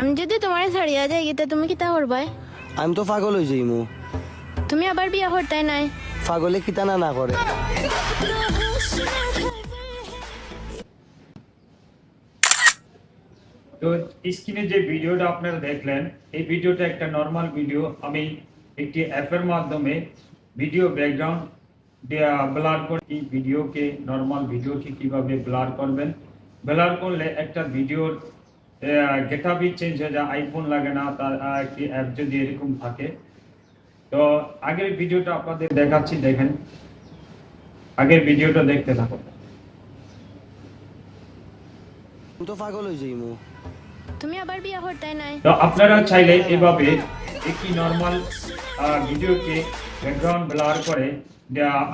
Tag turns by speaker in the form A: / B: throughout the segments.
A: আমি যদি তোমার ছাড়িয়া যাই গীতা তুমি কিতা করবাই?
B: আমি তো পাগল হয়ে যাইমু।
A: তুমি আবার বিয়া করতাই নাই?
B: পাগলে কিতা না না করে।
C: তো স্ক্রিনে যে ভিডিওটা আপনারা দেখলেন এই ভিডিওটা একটা নর্মাল ভিডিও আমি একটি অ্যাপের মাধ্যমে ভিডিও ব্যাকগ্রাউন্ড ব্লার করে এই ভিডিওকে নর্মাল ভিডিওকে কীভাবে ব্লার করবেন? ব্লার করলে একটা ভিডিওর গেটাবি চেঞ্জ হয়ে যায় আইফোন লাগে না তার একটি অ্যাপ যদি এরকম থাকে। তো আগের ভিডিওটা আপনাদের দেখাচ্ছি দেখেন। আগের ভিডিওটা দেখতে থাকুন।
B: আমি তো পাগল হয়ে যাইমু
A: তুমি আবার বিয়া করতাই নাই।
C: তো আপনারা চাইলে এভাবে একটি নর্মাল ভিডিওকে ব্যাকগ্রাউন্ড ব্লার করে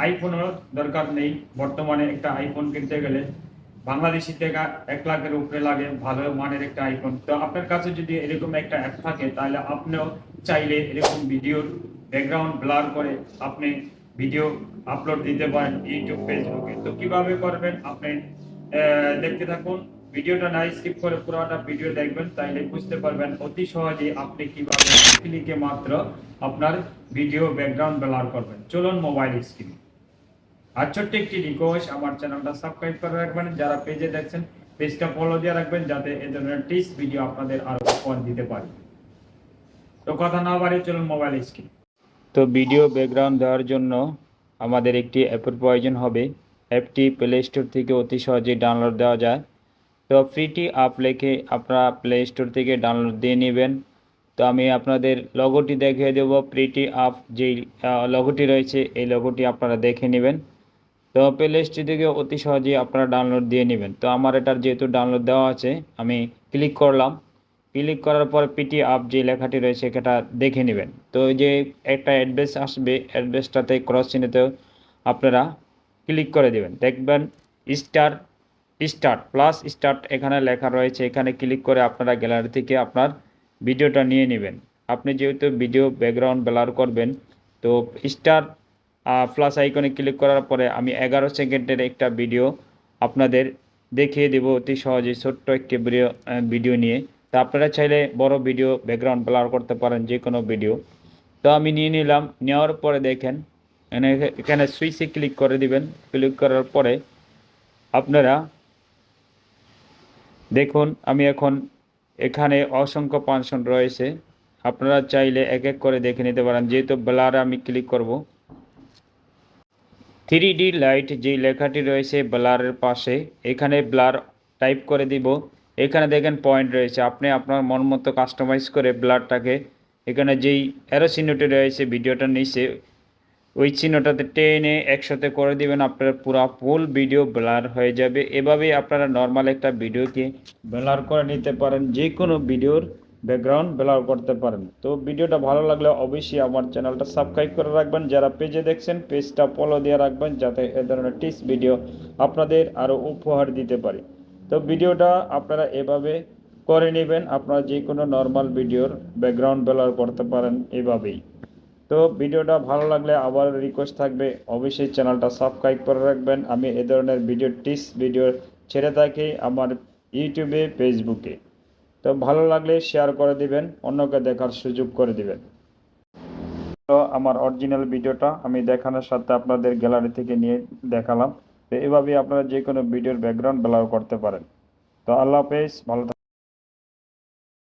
C: আইফোনের দরকার নেই। বর্তমানে একটা আইফোন কিনতে গেলে বাংলাদেশি টাকা এক লাখের উপরে লাগে, ভালো মানের একটা আইফোন তো আপনার কাছে যদি এরকম একটা অ্যাপ থাকে, তাহলে আপনিও চাইলে এরকম ভিডিওর ব্যাকগ্রাউন্ড ব্লার করে আপনি ভিডিও আপলোড দিতে পারেন ইউটিউব ফেসবুকে তো কীভাবে করবেন? আপনি দেখতে থাকুন। ভিডিওটা না স্কিপ করে পুরোটা ভিডিও দেখবেন, তাইলে বুঝতে পারবেন অতি সহজে আপনি কীভাবে ক্লিকে মাত্র আপনার ভিডিও ব্যাকগ্রাউন্ড ব্লার করবেন। চলুন মোবাইল স্ক্রিনে আর ছোট্ট একটি রিকোয়েস্ট আমার চ্যানেলটা সাবস্ক্রাইব করে রাখবেন। যারা পেজে দেখছেন পেজটা ফলো দিয়ে রাখবেন, যাতে এ ধরনের টিপস ভিডিও আপনাদের আরও উপহার দিতে পারি। তো কথা না বাড়ি চলুন মোবাইল স্ক্রিন তো ভিডিও ব্যাকগ্রাউন্ড দেওয়ার জন্য আমাদের একটি অ্যাপের প্রয়োজন হবে। অ্যাপটি প্লে স্টোর থেকে অতি সহজেই ডাউনলোড দেওয়া যায়। তো ফ্রিটি অ্যাপ লিখে আপনারা প্লে স্টোর থেকে ডাউনলোড দিয়ে নেবেন। তো আমি আপনাদের লগোটি দেখিয়ে দেব। প্রিটি অ্যাপ যেই লগোটি রয়েছে, এই লগোটি আপনারা দেখে নেবেন। তো প্লে স্টোর থেকে অতি সহজেই আপনারা ডাউনলোড দিয়ে নেবেন। তো আমার এটার যেহেতু ডাউনলোড দেওয়া আছে, আমি ক্লিক করলাম। ক্লিক করার পর পিটি আপ যে লেখাটি রয়েছে, সেটা দেখে নেবেন। তো যে একটা অ্যাড্রেস আসবে অ্যাড্রেসটাতে ক্রস চিহ্নতে আপনারা ক্লিক করে দেবেন। দেখবেন স্টার স্টার্ট প্লাস স্টার্ট এখানে লেখা রয়েছে। এখানে ক্লিক করে আপনারা গ্যালারি থেকে আপনার ভিডিওটা নিয়ে নেবেন। আপনি যেহেতু ভিডিও ব্যাকগ্রাউন্ড ব্লার করবেন, তো স্টার প্লাস আইকনে ক্লিক করার পরে আমি এগারো সেকেন্ডের একটা ভিডিও আপনাদের দেখিয়ে দেব অতি সহজে ছোট্ট একটি ভিডিও ভিডিও নিয়ে। তা আপনারা চাইলে বড় ভিডিও ব্যাকগ্রাউন্ড ব্লার করতে পারেন যে কোনো ভিডিও তো আমি নিয়ে নিলাম, নেওয়ার পরে দেখেন এখানে- সুইচে ক্লিক করে দিবেন। ক্লিক করার পরে আপনারা দেখুন, আমি এখন এখানে অসংখ্য পানশন রয়েছে। আপনারা চাইলে এক এক করে দেখে নিতে পারেন। যেহেতু ব্লারে আমি ক্লিক করব থ্রি ডি লাইট যেই লেখাটি রয়েছে ব্লারের পাশে, এখানে ব্লার টাইপ করে দিব। এখানে দেখেন পয়েন্ট রয়েছে। আপনি আপনার মন মতো কাস্টমাইজ করে ব্লারটাকে এখানে যেই অ্যারো চিহ্নটি রয়েছে ভিডিওটার নিচে, ওই চিহ্নটাতে টেনে একসাথে করে দিবেন, আপনার পুরো ফুল ভিডিও ব্লার হয়ে যাবে। এভাবেই আপনারা নর্মাল একটা ভিডিওকে ব্লার করে নিতে পারেন। যে কোনো ভিডিওর ব্যাকগ্রাউন্ড ব্লার করতে পারেন। তো ভিডিওটা ভালো লাগলে অবশ্যই আমার চ্যানেলটা সাবস্ক্রাইব করে রাখবেন, যারা পেজে দেখছেন পেজটা ফলো দিয়ে রাখবেন, যাতে এ ধরনের টিপস ভিডিও আপনাদের আরও উপহার দিতে পারি। তো ভিডিওটা আপনারা এভাবে করে নেবেন, আপনারা যে কোনো নর্মাল ভিডিওর ব্যাকগ্রাউন্ড ব্লার করতে পারেন এভাবেই। তো ভিডিওটা ভালো লাগলে আবার রিকোয়েস্ট থাকবে, অবশ্যই চ্যানেলটা সাবস্ক্রাইব করে রাখবেন। আমি এ ধরনের ভিডিও টিপস ভিডিও ছেড়ে থাকি আমার ইউটিউবে ফেসবুকে তো ভালো লাগলে শেয়ার করে দিবেন, অন্যকে দেখার সুযোগ করে দিবেন। তো আমার অরিজিনাল ভিডিওটা আমি দেখানোর সাথে আপনাদের গ্যালারি থেকে নিয়ে দেখালাম। তো এভাবেই আপনারা যে কোনো ভিডিওর ব্যাকগ্রাউন্ড ব্লার করতে পারেন। তো আল্লাহ হাফেজ, ভালো